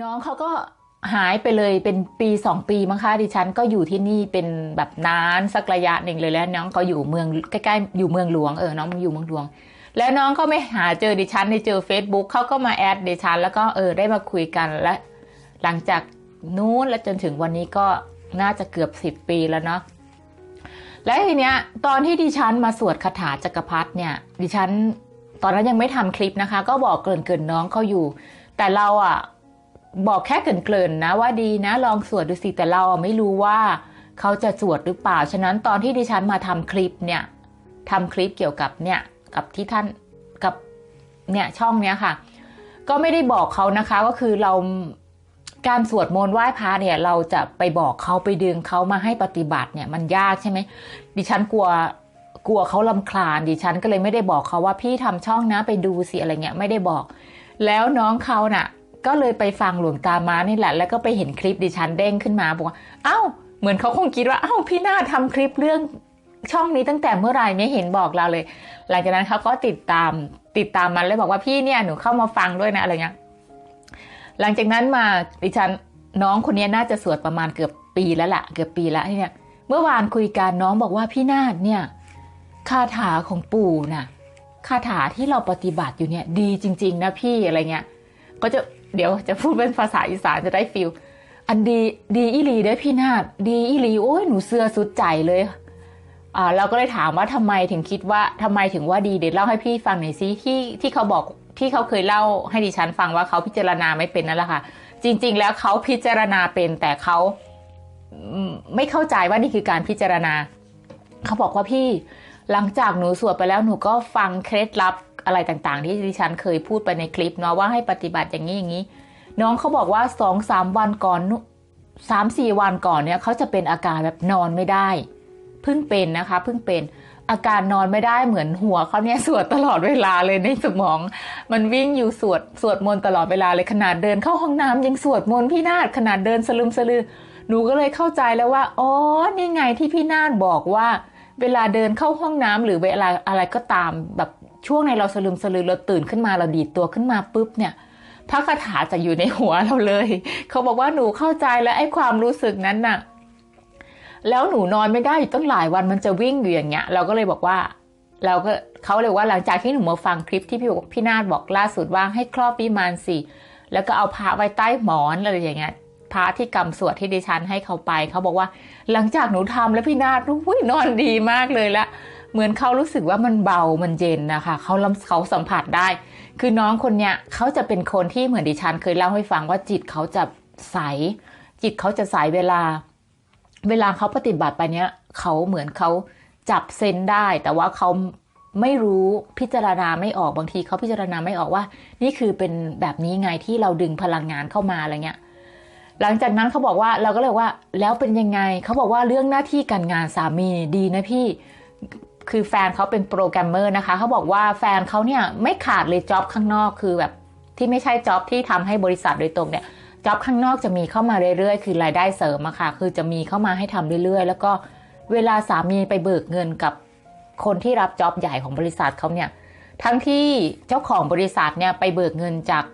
น้องเขาก็หายไปเลยเป็นปีสองปีมั้งคะดิฉันก็อยู่ที่นี่เป็นแบบนานสักระยะหนึ่งเลยแล้วน้องเขาอยู่เมืองใกล้ๆอยู่เมืองหลวงเออน้องอยู่เมืองหลวง แล้วน้องก็ไม่หาเจอดิฉันในเจอ Facebook เขาก็มาแอดดิฉัน แล้วก็เออได้มาคุยกันและหลังจากนู้นและจนถึงวันนี้ก็น่าจะเกือบสิบปีแล้วเนาะและทีเนี้ยตอนที่ดิฉันมาสวดคาถาจักรพรรดิเนี่ยดิฉัน ตอนนั้นยังไม่ทำคลิปนะคะ ก็บอกเกริ่นๆน้องเขาอยู่ แต่เราอะ บอกแค่เกริ่นๆนะว่าดีนะลองสวดดูสิแต่เราไม่รู้ว่าเขาจะสวดหรือเปล่า ฉะนั้นตอนที่ดิฉันมาทำคลิปเนี่ยทำคลิปเกี่ยวกับเนี่ยกับที่ท่านกับเนี่ยช่องเนี้ยค่ะ ก็ไม่ได้บอกเขานะคะก็คือเราการสวดมนต์ไหว้พระเนี่ย เราจะไปบอกเขาไปดึงเขามาให้ปฏิบัติเนี่ย มันยากใช่ไหมดิฉันกลัวกลัวเขาลำคลาญดิฉันก็เลยไม่ได้บอกเขาว่าพี่ทำช่องนะไปดูสิอะไรเงี้ยไม่ได้บอก แล้วน้องเขาน่ะ ก็เลยไปฟังหลวงตามานี่แหละ แล้วก็ไปเห็นคลิปดิฉันเด้งขึ้นมาบอกว่าเอ้า เหมือนเขาคงคิดว่า เอ้า พี่นาทำคลิปเรื่องช่องนี้ตั้งแต่เมื่อไหร่ไม่เห็นบอกเราเลย หลังจากนั้นเขาก็ติดตามติดตามมันแล้วบอกว่าพี่เนี่ยหนูเข้ามาฟังด้วยนะอะไรเงี้ย หลังจากนั้นมาดิฉันน้องคนนี้น่าจะสวดประมาณเกือบปีแล้วล่ะ เกือบปีแล้วเนี่ยเมื่อวานคุยกันน้องบอกว่าพี่นาดเนี่ยคาถาของปู่น่ะคาถาที่เราปฏิบัติอยู่เนี่ย ดีจริง ๆ นะพี่อะไรเงี้ย ก็จะ เดี๋ยวจะพูดเป็นภาษาอีสานจะได้ฟิลอันดีดีอีลีได้พี่นาดดีอีลีโอ้ยหนูเสื้อสุดใจเลยอ่าเราก็เลยถามว่าทำไมถึงคิดว่าทำไมถึงว่าดีเดี๋ยวเล่าให้พี่ฟังหน่อยซิที่ที่เขาบอกที่เขาเคยเล่าให้ดิฉันฟังว่าเขาพิจารณาไม่เป็นนั่นแหละค่ะ จริง ๆ แล้วเขาพิจารณาเป็นแต่เขาไม่เข้าใจว่านี่คือการพิจารณา เขาบอกว่าพี่หลังจากหนูสวดไปแล้วหนูก็ฟังเคล็ดลับ อะไรต่างๆ ที่ดิฉันเคยพูดไปในคลิปเนาะว่าให้ปฏิบัติอย่างนี้อย่างนี้ น้องเขาบอกว่าสองสามวันก่อนสามสี่วันก่อนเนี่ยเขาจะเป็นอาการแบบนอนไม่ได้เพิ่งเป็นนะคะเพิ่งเป็นอาการนอนไม่ได้เหมือนหัวเขาเนี่ยสวดตลอดเวลาเลยในสมอง มันวิ่งอยู่สวดสวดมนต์ตลอดเวลาเลยขนาดเดินเข้าห้องน้ำยังสวดมนต์พี่นาฏขนาดเดินสลึมสลือ หนูก็เลยเข้าใจแล้วว่าอ๋อนี่ไงที่พี่นาฏบอกว่า เวลาเดินเข้าห้องน้ำหรือเวลาอะไรก็ตามแบบ ช่วงในเราสลึมสลือเราตื่นขึ้นมาเราดีดตัวขึ้นมาปุ๊บเนี่ยพระคาถาจะอยู่ในหัวเราเลย เขาบอกว่าหนูเข้าใจแล้วไอ้ความรู้สึกนั้นน่ะ แล้วหนูนอนไม่ได้อยู่ตั้งหลายวันมันจะวิ่งอยู่อย่างเงี้ย เราก็เลยบอกว่า เราก็เขาเลยว่าหลังจากที่หนูมาฟังคลิปที่พี่พี่นาฏบอกล่าสุดว่าให้ครอบวิมานสิแล้วก็เอาพระไว้ใต้หมอนอะไรอย่างเงี้ยพระที่กำสวดที่ดิฉันให้เขาไป เขาบอกว่า หลังจากหนูทำแล้วพี่นาฏอุ้ยนอนดีมากเลยละ เหมือนเขารู้สึกว่ามันเบามันเย็นนะคะเขาลำเขาสัมผัสได้ คือน้องคนเนี้ยเขาจะเป็นคนที่เหมือนดิฉันเคยเล่าให้ฟังว่าจิตเขาจะใส จิตเขาจะใสเวลา เวลาเขาปฏิบัติไปเนี้ยเขาเหมือนเขาจับเซนได้ แต่ว่าเขาไม่รู้พิจารณาไม่ออกบางทีเขาพิจารณาไม่ออกว่า นี่คือเป็นแบบนี้ไงที่เราดึงพลังงานเข้ามาอะไรเงี้ยหลังจากนั้นเขาบอกว่าเราก็เลยว่าแล้วเป็นยังไงเขาบอกว่าเรื่องหน้าที่การงานสามีดีนะพี่ คือแฟนเขาเป็นโปรแกรมเมอร์นะคะเขาบอกว่าแฟนเขาเนี่ยไม่ขาดเลยจ็อบข้างนอกคือแบบที่ไม่ใช่จ็อบที่ทำให้บริษัทโดยตรงเนี่ยจ็อบข้างนอกจะมีเข้ามาเรื่อยๆ คือรายได้เสริมอะค่ะ คือจะมีเข้ามาให้ทำเรื่อยๆ แล้วก็เวลาสามีไปเบิกเงินกับคนที่รับจ็อบใหญ่ของบริษัทเขาเนี่ย ทั้งที่เจ้าของบริษัทเนี่ยไปเบิกเงินจาก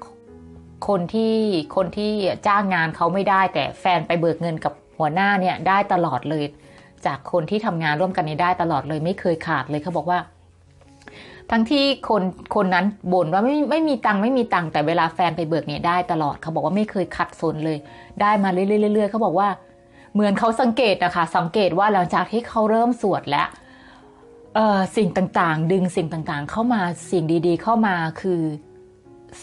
คนที่คนที่จ้างงานเขาไม่ได้ แต่แฟนไปเบิกเงินกับหัวหน้าเนี่ยได้ตลอดเลย จากคนที่ทำงานร่วมกันนี้ได้ตลอดเลยไม่เคยขาดเลยเขาบอกว่า ทั้งที่คนคนนั้นบ่นว่าไม่ไม่มีตังค์ไม่มีตังค์แต่เวลาแฟนไปเบิกเนี่ยได้ตลอดเขาบอกว่าไม่เคยขัดสนเลย ได้มาเรื่อยๆๆเขาบอกว่าเหมือนเขาสังเกตนะคะ สังเกตว่าหลังจากที่เขาเริ่มสวดแล้วสิ่งต่างๆ ดึงสิ่งต่างๆ เข้ามาสิ่งดีๆ เข้ามาคือ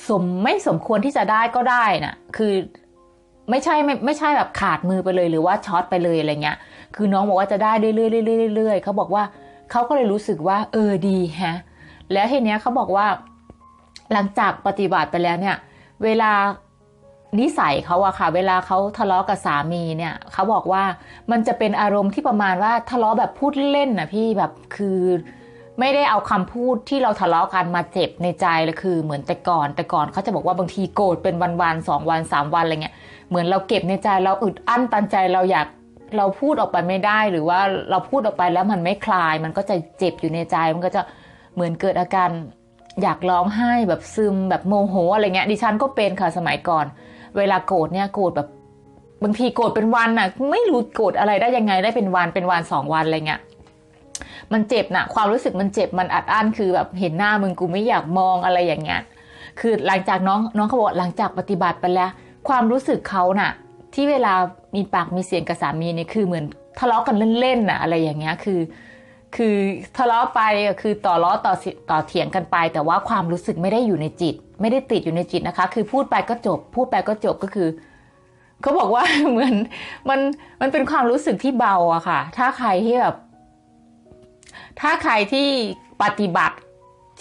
สมไม่สมควรที่จะได้ก็ได้น่ะคือไม่ใช่ไม่ไม่ใช่แบบขาดมือไปเลยหรือว่าช็อตไปเลยอะไรเงี้ย คือน้องบอกว่าจะได้เรื่อยๆเรื่อยๆเรื่อยๆเขาบอกว่าเขาก็เลยรู้สึกว่า เออดีฮะแล้วทีเนี้ยเขาบอกว่า หลังจากปฏิบัติไปแล้วเนี่ย เวลานิสัยเขาอะค่ะ เวลาเขาทะเลาะกับสามีเนี่ยเขาบอกว่ามันจะเป็นอารมณ์ที่ประมาณว่าทะเลาะแบบพูดเล่นนะพี่แบบคือไม่ได้เอาคำพูดที่เราทะเลาะกันมาเจ็บในใจเลยคือ เหมือนแต่ก่อน แต่ก่อนเขาจะบอกว่าบางทีโกรธเป็นวันๆสองวันสามวันอะไรเงี้ยเหมือนเราเก็บในใจเราอึดอั้นตันใจเราอยาก เราพูดออกไปไม่ได้หรือว่าเราพูดออกไปแล้วมันไม่คลาย มันก็จะเจ็บอยู่ในใจมันก็จะเหมือนเกิดอาการอยากร้องไห้แบบซึมแบบโมโหอะไรเงี้ยดิฉันก็เป็นค่ะสมัยก่อน เวลาโกรธเนี่ยโกรธแบบบางทีโกรธเป็นวันน่ะ ไม่รู้โกรธอะไรได้ยังไงได้เป็นวันเป็นวันสองวันอะไรเงี้ยมันเจ็บนะความรู้สึกมันเจ็บมันอัดอั้นคือแบบเห็นหน้ามึงกูไม่อยากมองอะไรอย่างเงี้ยคือหลังจากน้องน้องเขาบอกหลังจากปฏิบัติไปแล้ว ความรู้สึกเขาน่ะ ที่เวลา มีปากมีเสียงกับสามีเนี่ยคือเหมือนทะเลาะกันเล่นๆน่ะอะไรอย่างเงี้ยคือคือทะเลาะไปคือต่อล้อต่อสิต่อเถียงกันไป แต่ว่าความรู้สึกไม่ได้อยู่ในจิต ไม่ได้ติดอยู่ในจิตนะคะ คือพูดไปก็จบ พูดไปก็จบก็คือเขาบอกว่าเหมือนมันมันเป็นความรู้สึกที่เบาอะค่ะ ถ้าใครที่แบบถ้าใครที่ปฏิบัติ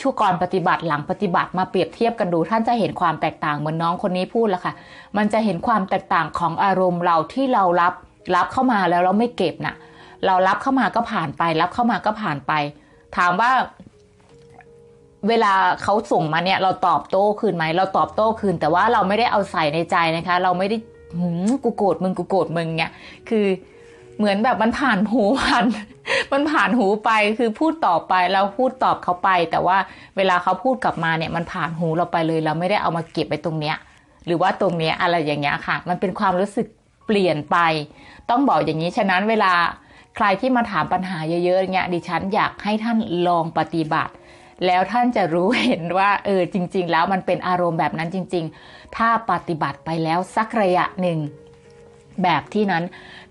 ช่วก่อนปฏิบัติหลังปฏิบัติมาเปรียบเทียบกันดู ท่านจะเห็นความแตกต่างเหมือนน้องคนนี้พูดแล้วค่ะ มันจะเห็นความแตกต่างของอารมณ์เราที่เรารับรับเข้ามาแล้วเราไม่เก็บน่ะ เรารับเข้ามาก็ผ่านไป รับเข้ามาก็ผ่านไป ถามว่า เวลาเขาส่งมาเนี่ย เราตอบโต้คืนไหมเราตอบโต้คืน แต่ว่าเราไม่ได้เอาใส่ในใจนะคะ เราไม่ได้หืมกูโกรธมึงกูโกรธมึงเนี่ยคือ เหมือนแบบมันผ่านหูผ่านมันผ่านหูไปคือพูดตอบไปเราพูดตอบเขาไป แต่ว่าเวลาเขาพูดกลับมาเนี่ยมันผ่านหูเราไปเลย เราไม่ได้เอามาเก็บไปตรงเนี้ยหรือว่าตรงเนี้ยอะไรอย่างเงี้ยค่ะ มันเป็นความรู้สึกเปลี่ยนไป ต้องบอกอย่างนี้ฉะนั้นเวลาใครที่มาถามปัญหาเยอะๆเงี้ยดิฉันอยากให้ท่านลองปฏิบัติ แล้วท่านจะรู้เห็นว่าเออจริง ๆ แล้วมันเป็นอารมณ์แบบนั้นจริง ๆ ถ้าปฏิบัติไปแล้วสักระยะหนึ่ง แบบที่นั้น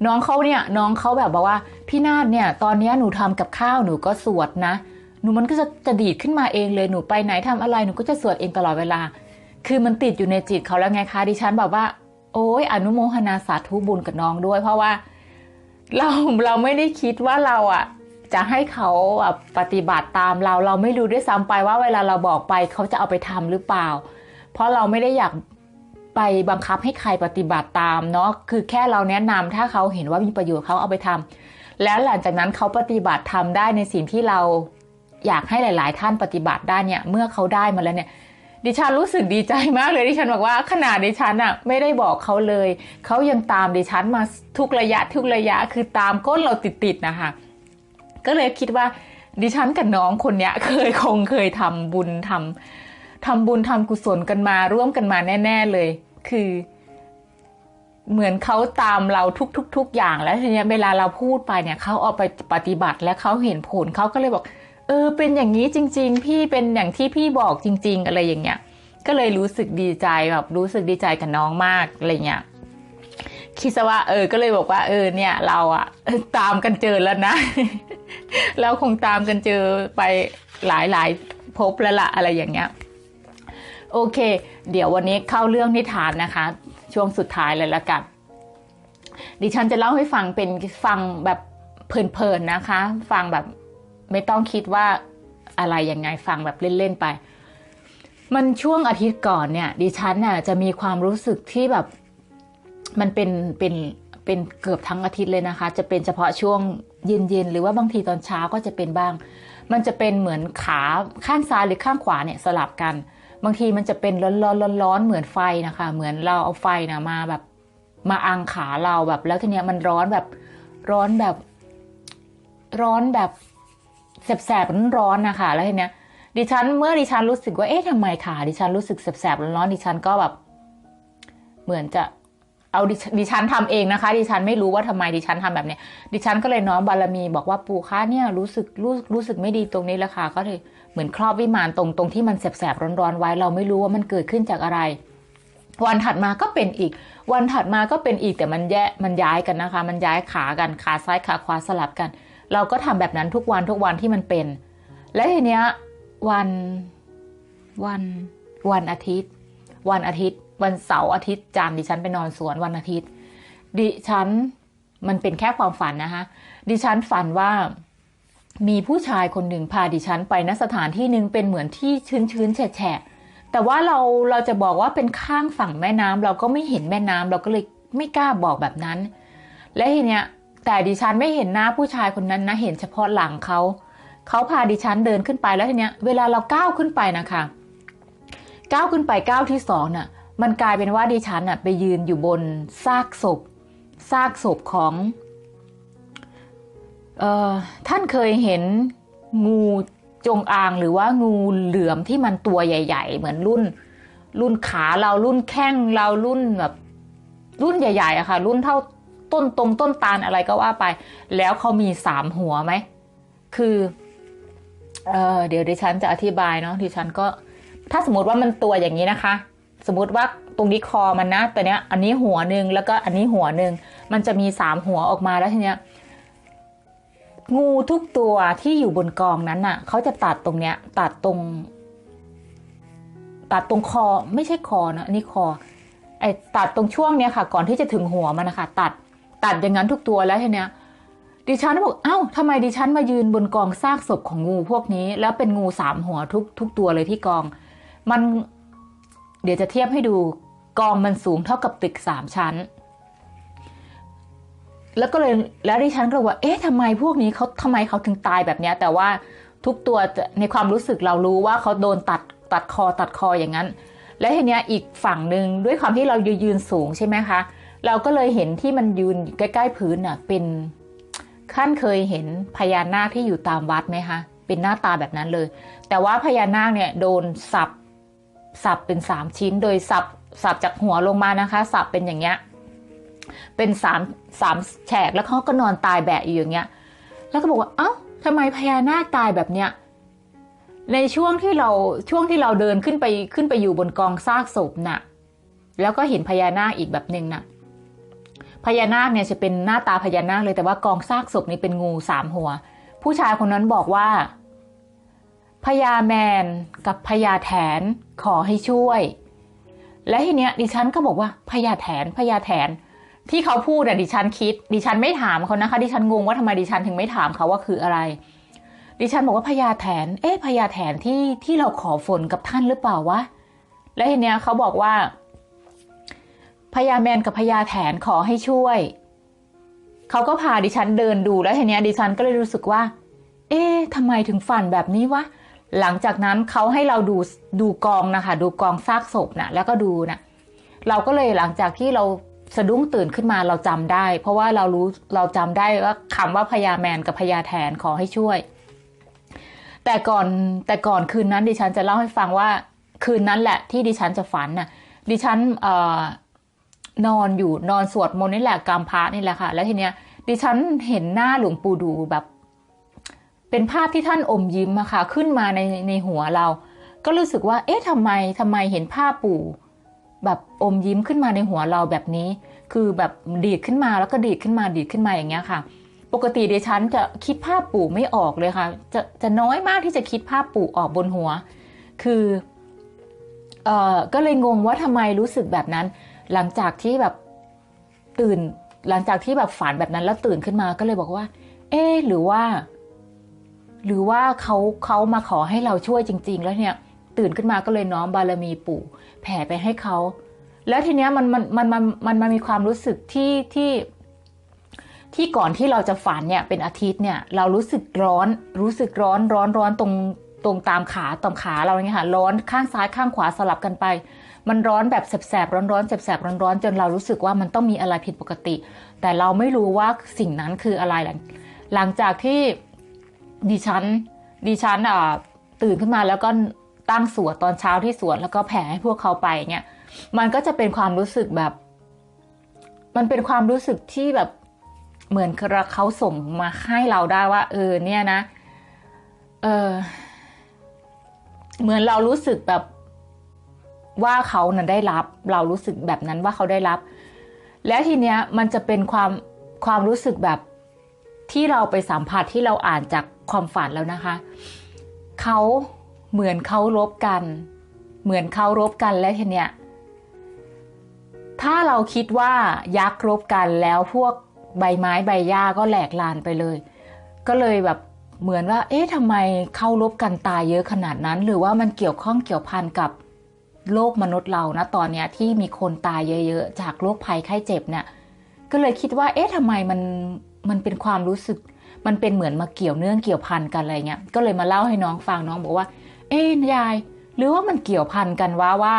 น้องเขาเนี่ยน้องเขาแบบบอกว่าพี่นาฏเนี่ยตอนนี้หนูทำกับข้าวหนูก็สวดนะ หนูมันก็จะจะดีดขึ้นมาเองเลยหนูไปไหนทำอะไรหนูก็จะสวดเองตลอดเวลา คือมันติดอยู่ในจิตเขาแล้วไงคะดิฉันแบบว่าโอ้ยอนุโมทนาสาธุบุญกับน้องด้วย เพราะว่าเราเราไม่ได้คิดว่าเราอะจะให้เขาแบบปฏิบัติตามเราเราไม่รู้ด้วยซ้ำไปว่าเวลาเราบอกไปเขาจะเอาไปทำหรือเปล่า เพราะเราไม่ได้อยาก ไปบังคับให้ใครปฏิบัติตามเนาะคือแค่เราแนะนำถ้าเขาเห็นว่ามีประโยชน์เขาเอาไปทำแล้วหลังจากนั้นเขาปฏิบัติทำได้ในสิ่งที่เราอยากให้หลาย ๆ ท่านปฏิบัติได้เนี่ย เมื่อเขาได้มาแล้วเนี่ย ดิฉันรู้สึกดีใจมากเลยดิฉันบอกว่าขนาดดิฉันอะไม่ได้บอกเขาเลย เขายังตามดิฉันมาทุกระยะทุกระยะคือตามก้นเราติดๆนะคะก็เลยคิดว่าดิฉันกับน้องคนเนี้ยเคยคงเคยทำบุญทำ ทำบุญทำกุศลกันมาร่วมกันมาแน่ ๆเลย คือ เหมือนเขาตามเราทุกๆๆอย่าง แล้วทีนี้เวลาเราพูดไปเนี่ยเขาเอาไปปฏิบัติและเขาเห็นผลเขาก็เลยบอก เออ เป็นอย่างนี้จริง ๆ พี่เป็นอย่างที่พี่บอกจริง ๆ อะไรอย่างเงี้ยก็เลยรู้สึกดีใจแบบรู้สึกดีใจกับน้องมากอะไรเงี้ยคิดซะว่าเออ ก็เลยบอกว่า เออ เนี่ย เราอะตามกันเจอแล้วนะ เราคงตามกันเจอไปหลายหลายๆภพแล้วละอะไรอย่างเงี้ย โอเค เดี๋ยววันนี้เข้าเรื่องนิทานนะคะ ช่วงสุดท้ายเลยละกัน ดิฉันจะเล่าให้ฟังเป็นฟังแบบเพลินๆนะคะ ฟังแบบไม่ต้องคิดว่าอะไรยังไงฟังแบบเล่นๆไป มันช่วงอาทิตย์ก่อนเนี่ย ดิฉันน่ะจะมีความรู้สึกที่แบบมันเป็นเป็นเป็นเกือบทั้งอาทิตย์เลยนะคะ จะเป็นเฉพาะช่วงเย็นๆหรือว่าบางทีตอนเช้าก็จะเป็นบ้าง มันจะเป็นเหมือนขาข้างซ้ายหรือข้างขวาเนี่ยสลับกัน บางทีมันจะเป็นร้อนร้อนร้อนร้อนเหมือนไฟนะคะ เหมือนเราเอาไฟนะมาแบบ มาอังขาเราแบบ แล้วทีเนี้ยมันร้อนแบบร้อนแบบ ร้อนแบบแสบๆร้อนๆนะคะแล้วทีเนี้ยดิฉันเมื่อดิฉันรู้สึกว่าเอ๊ะทำไมขาดิฉันรู้สึกแสบๆร้อนๆดิฉันก็แบบ เหมือนจะเอาดิฉันดิฉันทำเองนะคะ ดิฉันไม่รู้ว่าทำไมดิฉันทำแบบเนี้ยดิฉันก็เลยน้อมบารมีบอกว่าปู่คะเนี่ยรู้สึกรู้รู้สึกไม่ดีตรงนี้แล้วค่ะ ก็เลย เหมือนครอบวิมานตรงตรงที่มันแสบๆร้อนๆไว้ เราไม่รู้ว่ามันเกิดขึ้นจากอะไร วันถัดมาก็เป็นอีก วันถัดมาก็เป็นอีกแต่มันแยะมันย้ายกันนะคะ มันย้ายขากันขาซ้ายขาขวาสลับกัน เราก็ทำแบบนั้นทุกวันทุกวันที่มันเป็น และทีเนี้ยวันวันวันอาทิตย์ วันอาทิตย์ วันเสาร์อาทิตย์จันทร์ดิฉันไปนอนสวนวันอาทิตย์ ดิฉันมันเป็นแค่ความฝันนะคะดิฉันฝันว่า มีผู้ชายคนหนึ่งพาดิฉันไปณสถานที่หนึ่งเป็นเหมือนที่ชื้นๆแฉะๆแต่ว่าเราเราจะบอกว่าเป็นข้างฝั่งแม่น้ำเราก็ไม่เห็นแม่น้ำเราก็เลยไม่กล้าบอกแบบนั้น และทีเนี้ยแต่ดิฉันไม่เห็นหน้าผู้ชายคนนั้นนะเห็นเฉพาะหลังเขาเขาพาดิฉันเดินขึ้นไปแล้วทีเนี้ยเวลาเราก้าวขึ้นไปนะคะก้าวขึ้นไปก้าวที่สองน่ะมันกลายเป็นว่าดิฉันน่ะไปยืนอยู่บนซากศพซากศพของ ท่านเคยเห็นงูจงอางหรือว่างูเหลือมที่มันตัวใหญ่ ๆ เหมือนรุ่น รุ่นขาเรารุ่นแข้งเรารุ่นแบบรุ่นใหญ่ๆอะค่ะ รุ่นเท่าต้นตรงต้นตาลอะไรก็ว่าไป แล้วเขามีสามหัวไหม คือเออเดี๋ยวดิฉันจะอธิบายเนาะดิฉันก็ ถ้าสมมติว่ามันตัวอย่างนี้นะคะ สมมติว่าตรงนี้คอมันนะแต่เนี้ยอันนี้หัวหนึ่งแล้วก็อันนี้หัวหนึ่งมันจะมีสามหัวออกมาแล้วทีเนี้ย งูทุกตัวที่อยู่บนกองนั้นน่ะเขาจะตัดตรงเนี้ย ตัดตรง ตัดตรงคอไม่ใช่คอนะอันนี้คอไอ้ตัดตรงช่วงเนี้ยค่ะ ก่อนที่จะถึงหัวมันนะคะตัดตัดอย่างนั้นทุกตัวแล้วทีเนี้ยดิฉันบอกเอ้าทำไมดิฉันมายืนบนกองซากศพของงูพวกนี้ แล้วเป็นงูสามหัวทุกทุกตัวเลยที่กอง มันเดี๋ยวจะเทียบให้ดูกองมันสูงเท่ากับตึกสามชั้น แล้วก็เลยแล้วดิฉันก็เลยว่า เอ๊ะทำไมพวกนี้เขาทำไมเขาถึงตายแบบเนี้ย แต่ว่าทุกตัวในความรู้สึกเรารู้ว่าเขาโดนตัดตัดคอตัดคออย่างนั้น และทีเนี้ยอีกฝั่งหนึ่งด้วยความที่เรายืนสูงใช่ไหมคะ เราก็เลยเห็นที่มันยืนใกล้ๆพื้นน่ะเป็นขั้นเคยเห็นพญานาคที่อยู่ตามวัดไหมคะเป็นหน้าตาแบบนั้นเลย แต่ว่าพญานาคเนี่ยโดนสับสับเป็นสามชิ้น โดยสับสับจากหัวลงมานะคะ สับเป็นอย่างเงี้ย เป็นสามสามแฉกแล้วเขาก็นอนตายแบะอยู่อย่างเงี้ย แล้วก็บอกว่า เอ้าทำไมพญานาคตายแบบเนี้ยในช่วงที่เราช่วงที่เราเดินขึ้นไปขึ้นไปอยู่บนกองซากศพน่ะ แล้วก็เห็นพญานาคอีกแบบหนึ่งน่ะพญานาคเนี่ยจะเป็นหน้าตาพญานาคเลยแต่ว่ากองซากศพนี่เป็นงูสามหัว ผู้ชายคนนั้นบอกว่าพญาแมนกับพญาแถนขอให้ช่วย และทีเนี้ยดิฉันก็บอกว่าพญาแถนพญาแถน ที่เขาพูดอะดิฉันคิด ดิฉันไม่ถามเขานะคะ ดิฉันงงว่าทำไมดิฉันถึงไม่ถามเขาว่าคืออะไร ดิฉันบอกว่าพญาแถน เอ๊ะพญาแถนที่ที่เราขอฝนกับท่านหรือเปล่าวะและทีเนี้ยเขาบอกว่าพญาแมนกับพญาแถนขอให้ช่วย เขาก็พาดิฉันเดินดูแล้วทีเนี้ยดิฉันก็เลยรู้สึกว่า เอ๊ะทำไมถึงฝันแบบนี้วะหลังจากนั้นเขาให้เราดูดูกองนะคะ ดูกองซากศพนะแล้วก็ดูนะเราก็เลยหลังจากที่เรา สะดุ้งตื่นขึ้นมาเราจำได้ เพราะว่าเรารู้เราจำได้ว่าคำว่าพญาแมนกับพญาแถนขอให้ช่วย แต่ก่อนแต่ก่อนคืนนั้นดิฉันจะเล่าให้ฟังว่าคืนนั้นแหละที่ดิฉันจะฝันน่ะ ดิฉันเอ่อนอนอยู่นอนสวดมนต์นี่แหละกรรมพระนี่แหละค่ะ แล้วทีเนี้ย ดิฉันเห็นหน้าหลวงปู่ดูแบบ เป็นภาพที่ท่านอมยิ้มอะค่ะ ขึ้นมาในในหัวเรา ก็รู้สึกว่า เอ๊ะทำไมทำไมเห็นภาพปู่ แบบอมยิ้มขึ้นมาในหัวเราแบบนี้ คือแบบดีดขึ้นมาแล้วก็ดีดขึ้นมาดีดขึ้นมาอย่างเงี้ยค่ะ ปกติเดิฉันจะคิดภาพปู่ไม่ออกเลยค่ะ จะจะน้อยมากที่จะคิดภาพปู่ออกบนหัว คือเอ่อก็เลยงงว่าทำไมรู้สึกแบบนั้น หลังจากที่แบบตื่นหลังจากที่แบบฝันแบบนั้นแล้วตื่นขึ้นมาก็เลยบอกว่า เอ๊หรือว่า หรือว่าเขาเขามาขอให้เราช่วยจริง ๆ แล้วเนี่ย ตื่นขึ้นมาก็เลยน้อมบารมีปู่ แผ่ไปให้เขา แล้วทีเนี้ยมันมันมันมันมันมันมีความรู้สึกที่ที่ที่ก่อนที่เราจะฝันเนี่ยเป็นอาทิตย์เนี่ยเรารู้สึกร้อนรู้สึกร้อนร้อนร้อนตรงตรงตามขาตรงขาเราเนี่ยค่ะร้อนข้างซ้ายข้างขวาสลับกันไป มันร้อนแบบแสบๆร้อนๆแสบๆร้อนๆจนเรารู้สึกว่ามันต้องมีอะไรผิดปกติ แต่เราไม่รู้ว่าสิ่งนั้นคืออะไรหลังหลังจากที่ดิฉันดิฉันอ่าตื่นขึ้นมาแล้วก็ ตั้งสวดตอนเช้าที่สวดแล้วก็แผ่ให้พวกเขาไปเนี่ย มันก็จะเป็นความรู้สึกแบบ มันเป็นความรู้สึกที่แบบเหมือนเขาส่งมาให้เราได้ว่า เออ เนี่ยนะ เออเหมือนเรารู้สึกแบบว่าเขานั้นได้รับ เรารู้สึกแบบนั้นว่าเขาได้รับ และทีเนี้ยมันจะเป็นความความรู้สึกแบบที่เราไปสัมผัสที่เราอ่านจากความฝันแล้วนะคะ เขา เหมือนเขารบกัน เหมือนเขารบกันแล้วทีเนี้ยถ้าเราคิดว่ายักษ์รบกันแล้วพวกใบไม้ใบหญ้าก็แหลกลานไปเลย ก็เลยแบบเหมือนว่า เอ๊ะทำไมเข้ารบกันตายเยอะขนาดนั้น หรือว่ามันเกี่ยวข้องเกี่ยวพันกับโลกมนุษย์เรานะตอนเนี้ยที่มีคนตายเยอะๆ จากโรคภัยไข้เจ็บเนี่ย ก็เลยคิดว่า เอ๊ะทำไมมันมันเป็นความรู้สึก มันเป็นเหมือนมาเกี่ยวเนื่องเกี่ยวพันกันอะไรเงี้ย ก็เลยมาเล่าให้น้องฟังน้องบอกว่า เอ๊ยาย หรือว่ามันเกี่ยวพันกันว่าว่า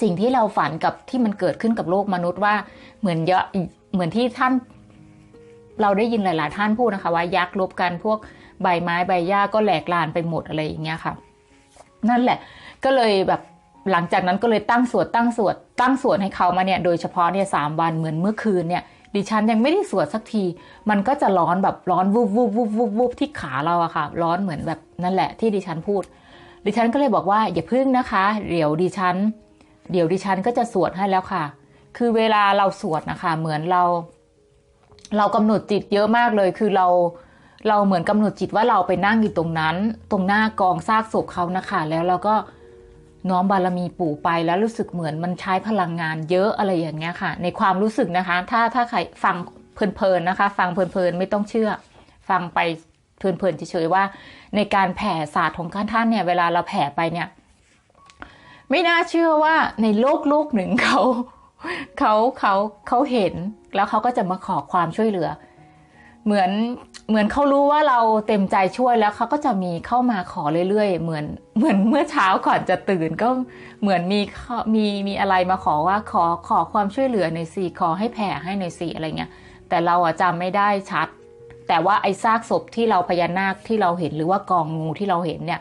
สิ่งที่เราฝันกับที่มันเกิดขึ้นกับโลกมนุษย์ว่าเหมือนเยอะเหมือนที่ท่าน เราได้ยินหลาย ๆ ท่านพูดนะคะ ว่ายักษ์ลบกันพวกใบไม้ใบหญ้าก็แหลกลานไปหมดอะไรอย่างเงี้ยค่ะ นั่นแหละ ก็เลยแบบหลังจากนั้นก็เลยตั้งสวดตั้งสวดตั้งสวดให้เขามาเนี่ย โดยเฉพาะเนี่ยสามวันเหมือนเมื่อคืนเนี่ยดิฉันยังไม่ได้สวดสักที มันก็จะร้อนแบบร้อนวูบวูบวูบวูบวูบที่ขาเราอะค่ะ ร้อนเหมือนแบบนั่นแหละที่ดิฉันพูด ดิฉันก็เลยบอกว่าอย่าพึ่งนะคะ เดี๋ยวดิฉัน เดี๋ยวดิฉันก็จะสวดให้แล้วค่ะ คือเวลาเราสวดนะคะ เหมือนเรา เรากำหนดจิตเยอะมากเลย คือเราเราเหมือนกำหนดจิตว่าเราไปนั่งอยู่ตรงนั้น ตรงหน้ากองซากศพเขานะคะ แล้วเราก็น้อมบารมีปู่ไปแล้วรู้สึกเหมือนมันใช้พลังงานเยอะอะไรอย่างเงี้ยค่ะ ในความรู้สึกนะคะ ถ้าถ้าใครฟังเพลินๆนะคะ ฟังเพลินๆไม่ต้องเชื่อ ฟังไป เพลินๆเฉยๆว่า ในการแผ่ศาสตร์ของท่านเนี่ย เวลาเราแผ่ไปเนี่ย ไม่น่าเชื่อว่าในโลกโลกหนึ่งเขาเขาเขาเขาเห็นแล้วเขาก็จะมาขอความช่วยเหลือ เหมือนเหมือนเขารู้ว่าเราเต็มใจช่วยแล้วเขาก็จะมีเข้ามาขอเรื่อยๆ เหมือนเหมือนเมื่อเช้าก่อนจะตื่นก็เหมือนมีข้อมีมีอะไรมาขอว่าขอขอความช่วยเหลือหน่อยสิขอให้แผ่ให้หน่อยสิอะไรเงี้ยแต่เราอะจำไม่ได้ชัด แต่ว่าไอ้ซากศพที่เราพญานาคที่เราเห็นหรือว่ากองงูที่เราเห็นเนี่ย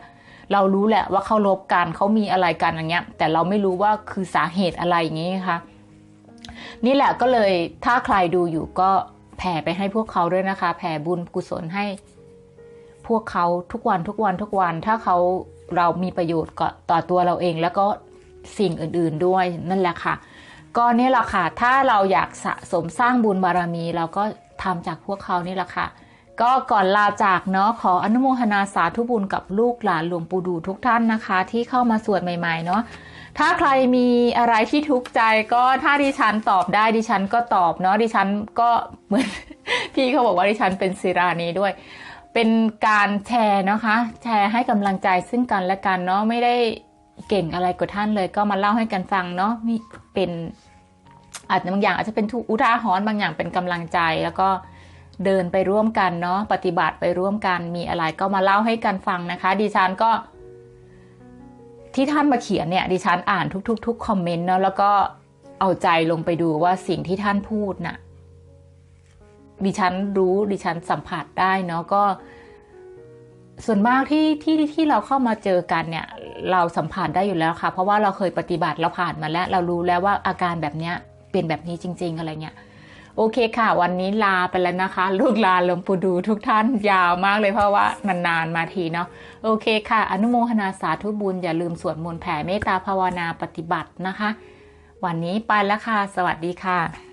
เรารู้แหละว่าเขาลบกันเขามีอะไรกันอย่างเงี้ย แต่เราไม่รู้ว่าคือสาเหตุอะไรอย่างงี้ค่ะนี่แหละก็เลยถ้าใครดูอยู่ก็แผ่ไปให้พวกเขาด้วยนะคะ แผ่บุญกุศลให้ พวกเขาทุกวันทุกวันทุกวัน ถ้าเขาเรามีประโยชน์ก็ต่อตัวเราเอง แล้วก็สิ่งอื่นๆด้วยนั่นแหละค่ะ ก็นี่แหละค่ะถ้าเราอยากสะสมสร้างบุญบารมีเราก็ ทำจากพวกเขานี่แหละค่ะ ก็ก่อนลาจากเนาะขออนุโมทนาสาธุบุญกับลูกหลานหลวงปู่ดูทุกท่านนะคะ ที่เข้ามาสวดใหม่ๆเนาะถ้าใครมีอะไรที่ทุกข์ใจก็ถ้าดิฉันตอบได้ดิฉันก็ตอบเนาะดิฉันก็เหมือนพี่เขาบอกว่าดิฉันเป็นศิรานีด้วย เป็นการแชร์นะคะ แชร์ให้กำลังใจซึ่งกันและกันเนาะไม่ได้เก่งอะไรกับท่านเลย ก็มาเล่าให้กันฟังเนาะมีเป็น อาจจะบางอย่างอาจจะเป็นอุทาหรณ์บางอย่างเป็นกำลังใจ แล้วก็เดินไปร่วมกันเนาะปฏิบัติไปร่วมกันมีอะไรก็มาเล่าให้กันฟังนะคะ ดิฉันก็ที่ท่านมาเขียนเนี่ยดิฉันอ่านทุกๆๆคอมเมนต์เนาะแล้วก็เอาใจลงไปดูว่าสิ่งที่ท่านพูดน่ะดิฉันรู้ดิฉันสัมผัสได้เนาะก็ ส่วนมากที่ที่ที่เราเข้ามาเจอกันเนี่ย เราสัมผัสได้อยู่แล้วค่ะ เพราะว่าเราเคยปฏิบัติเราผ่านมาแล้ว เรารู้แล้วว่าอาการแบบเนี้ย เป็นแบบนี้จริง ๆ อะไรเงี้ยโอเคค่ะ วันนี้ลาไปแล้วนะคะ ลูกลาหลวงปู่ดูทุกท่านยาวมากเลยเพราะว่านานๆมาทีเนาะโอเคค่ะ อนุโมทนาสาธุบุญ อย่าลืมสวดมนต์แผ่เมตตาภาวนาปฏิบัตินะคะ วันนี้ไปแล้วค่ะ สวัสดีค่ะ